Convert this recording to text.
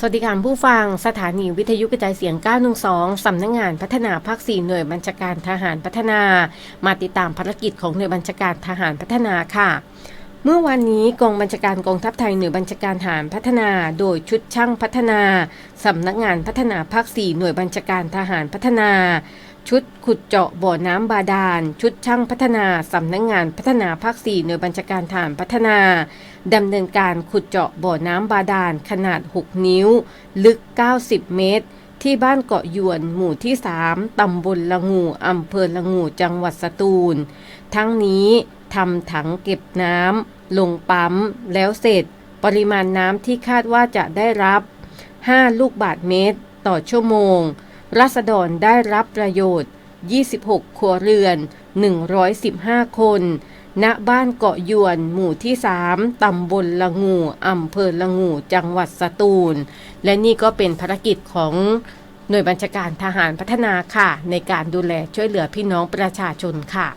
สวัสดีค่ะผู้ฟังสถานีวิทยุกระจายเสียง 912 สำนักงงานพัฒนาภาค 4 หน่วยบัญชาการทหารพัฒนา มาติดตามภารกิจของหน่วยบัญชาการทหารพัฒนาค่ะ เมื่อวันนี้กองบัญชาการกองทัพไทยหน่วยบัญชาการทหารพัฒนา โดยชุดช่างพัฒนา สำนักงานพัฒนาภาค 4 หน่วยบัญชาการทหารพัฒนา ชุดขุดเจาะบ่อน้ำบาดาล ชุดช่างพัฒนาสำนักงานพัฒนาภาค4หน่วยบัญชาการทหารพัฒนาดำเนินการขุดเจาะบ่อน้ำบาดาลขนาด 6 นิ้ว ลึก 90 เมตร ที่บ้านเกาะยวนหมู่ที่ 3 ตำบลละงูอำเภอละงูจังหวัดสตูล ทั้งนี้ทำถังเก็บน้ำลงปั๊มแล้วเสร็จ ปริมาณน้ำที่คาดว่าจะได้รับ 5 ลูกบาทเมตร ต่อชั่วโมง รัษฎรได้รับประโยชน์ 26 ครัวเรือน 115 คน ณ บ้านเกาะยวน หมู่ที่ 3 ตำบลละงูอำเภอละงู จังหวัดสตูล และนี่ก็เป็นภารกิจของหน่วยบัญชาการทหารพัฒนาค่ะ ในการดูแลช่วยเหลือพี่น้องประชาชนค่ะ